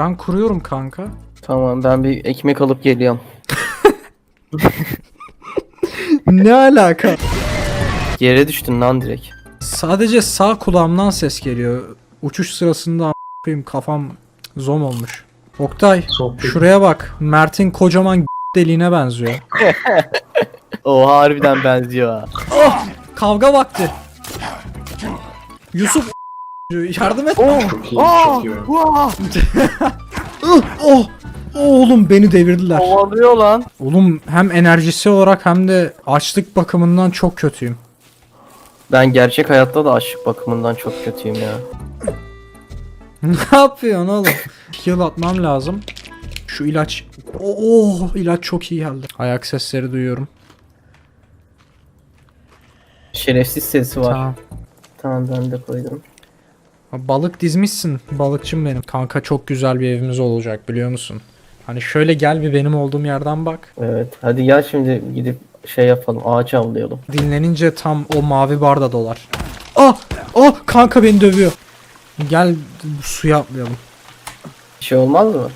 Ben kuruyorum kanka. Tamam ben bir ekmek alıp geliyorum. ne alaka? Yere düştün lan direkt. Sadece sağ kulağımdan ses geliyor. Uçuş sırasında a**ayım kafam zom olmuş. Oktay Sohbet. şuraya bak. Mert'in kocaman deliğine benziyor. Oha harbiden benziyor ha. Kavga vakti. Yusuf yardım et. Çok iyi, çok iyi. oh, oh, oğlum beni devirdiler. Kovalıyor lan. Oğlum hem enerjisi olarak hem de açlık bakımından çok kötüyüm. Ben gerçek hayatta da aşık bakımından çok kötüyüm ya. ne yapıyorsun oğlum? Heal atmam lazım. Şu ilaç. Oh ilaç çok iyi geldi. Ayak sesleri duyuyorum. Şerefsiz sesi var. Tamam. Tamam ben de koydum. Balık dizmişsin. Balıkçım benim. Kanka çok güzel bir evimiz olacak biliyor musun? Hani şöyle gel bir benim olduğum yerden bak. Evet. Hadi gel şimdi gidip şey yapalım. Ağaç avlayalım. Dinlenince tam o mavi barda dolar. Ah! Ah! Kanka beni dövüyor. Gel bu suya atlayalım. Bir şey olmaz mı?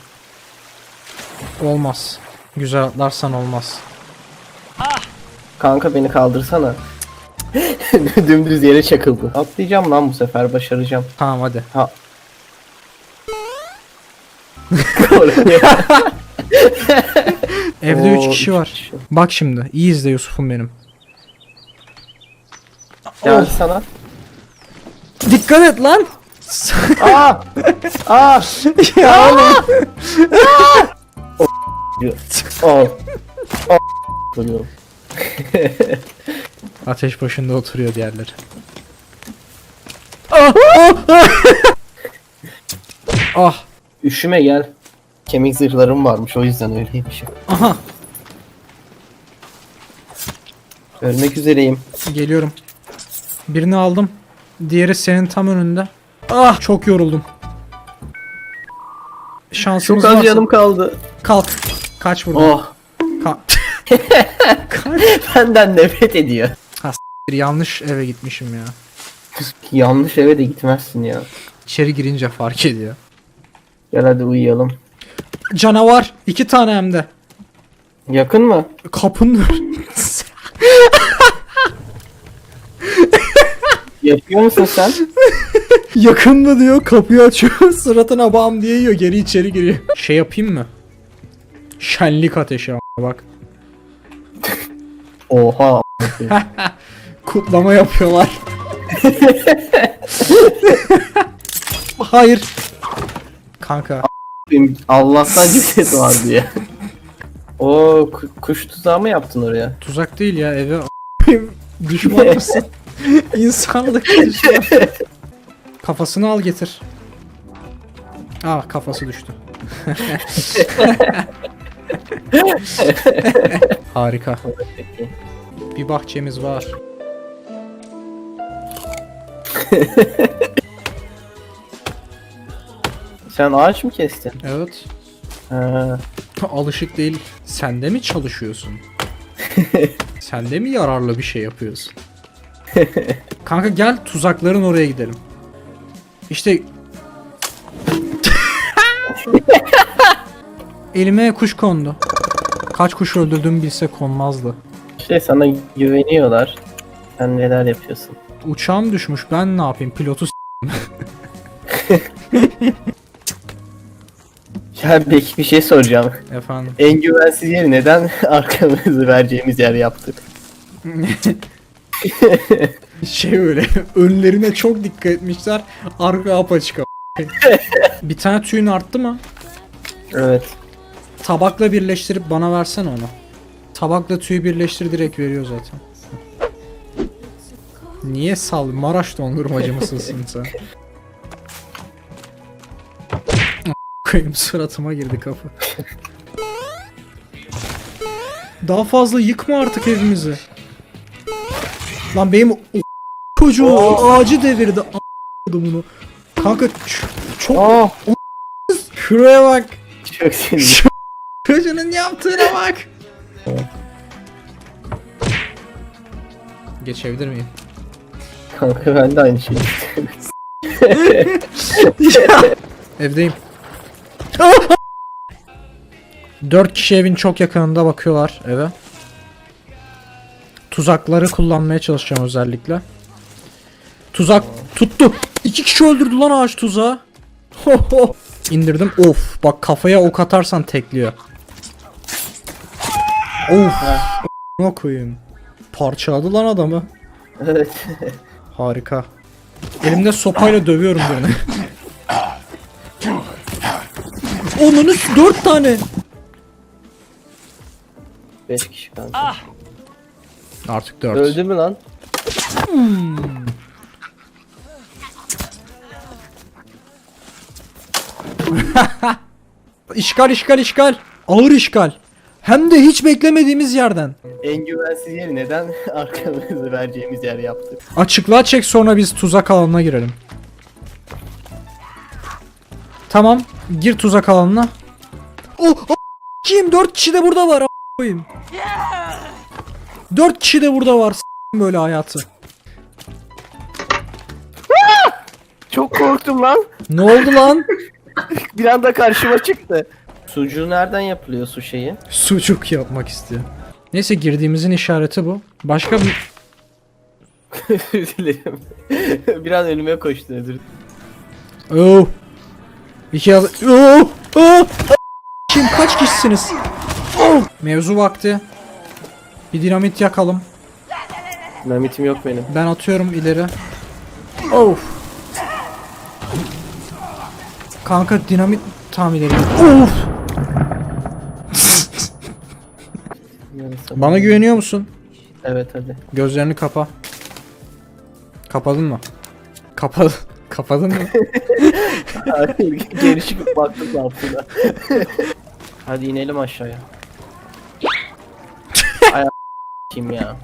Olmaz. Güzel atlarsan olmaz. Kanka beni kaldırsana. Dümdüz yere çakıldı. Atlayacağım lan bu sefer başaracağım. Tamam hadi. Ha. Evde Oo, 3 kişi üç var. kişi. Bak şimdi. iyi izle Yusuf'um benim. Gel Oh. sana. Dikkat et lan. Aa! Aa! ya oğlum. Al. Al. Buluyorum. Ateş başında oturuyor diğerleri. Ah! Ah! Ah! Üşüme gel. Kemik zırhlarım varmış o yüzden öyleymişim. Aha. Ölmek üzereyim. Geliyorum. Birini aldım. Diğeri senin tam önünde. Ah çok yoruldum. Şansımız Çok az varsa- yanım kaldı. Kalk. Kaç buradan. Oh. Ka- Kaç. Benden nefret ediyor. Yanlış eve gitmişim ya. Yanlış eve de gitmezsin ya. İçeri girince fark ediyor. Gel hadi uyuyalım. Canavar. iki tane hem de. Yakın mı? Kapının Yapıyor musun sen? Yakında diyor kapıyı açıyor suratına bam diye yiyor geri içeri giriyor. Şey yapayım mı? Şenlik ateşi ama bak. Oha. Kutlama yapıyorlar. Hayır. Kanka. Benim Allah'tan ceset var diye. O ku- kuş tuzağı mı yaptın oraya? Tuzak değil ya eve düşman mısın? İnsanlık düşman. Kafasını al getir. Ah kafası düştü. Harika. Bir bahçemiz var. Sen ağaç mı kestin? Evet. Ha, Alışık değil. Sen de mi çalışıyorsun? Sen de mi yararlı bir şey yapıyorsun? Kanka gel tuzakların oraya gidelim. İşte Elime kuş kondu. Kaç kuş öldürdüğümü bilse konmazdı. işte sana güveniyorlar. Sen neler yapıyorsun? Uçağım düşmüş ben ne yapayım pilotu Ya peki bir şey soracağım. efendim. En güvensiz yeri neden arkamızı vereceğimiz yer yaptık? Şey öyle önlerine çok dikkat etmişler arka apaçık a- Bir tane tüyün arttı mı? Evet. Tabakla birleştirip bana versene onu. Tabakla tüyü birleştir direkt veriyor zaten. Niye sal? Maraş dondurmacı mısın sen? Koyayım suratıma girdi kapı. Daha fazla yıkma artık evimizi. Lan benim o çocuğu ağacı devirdi. Bunu. Kanka çok Aa, şuraya bak. çok sinirli. Çocuğun yaptığına bak. Geçebilir miyim? Kanka ben de aynı şeyi. Evdeyim. Dört kişi evin çok yakınında bakıyorlar eve. Tuzakları kullanmaya çalışacağım özellikle. Tuzak tuttu. İki kişi öldürdü lan ağaç tuzağı. İndirdim. Of bak kafaya ok atarsan tekliyor. Of. Ne koyayım. Parçaladı lan adamı. Evet. Harika. Elimde sopayla dövüyorum birini. Onun dört tane. 5 kişi kanka. Artık dört. Öldü mü lan? İşgal işgal işgal. Ağır işgal. Hem de hiç beklemediğimiz yerden. En güvensiz yeri neden arkamızı vereceğimiz yer yaptık? Açıklığa çek sonra biz tuzak alanına girelim. Tamam. Gir tuzak alanına. Oh! Kim? Dört kişi de burada var. koyayım. Dört kişi de burada var. böyle hayatı. Çok korktum lan. Ne oldu lan? Bir anda karşıma çıktı. Sucuğu nereden yapılıyor su şeyi? Sucuk yapmak istiyor. Neyse girdiğimizin işareti bu. Başka bir... Dilerim. bir an önüme koştu özür Oh. İki ad... Oh. Oh. Kim kaç kişisiniz? Oh. Mevzu vakti. Bir dinamit yakalım. Dinamitim yok benim. Ben atıyorum ileri. Of. Kanka dinamit tam ileri. Of. Neyse. Bana güveniyor musun? Evet hadi. Gözlerini kapa. Kapadın mı? Kapadın. Kapadın mı? Geri çıkıp baktık altına. hadi inelim aşağıya. Ay ya.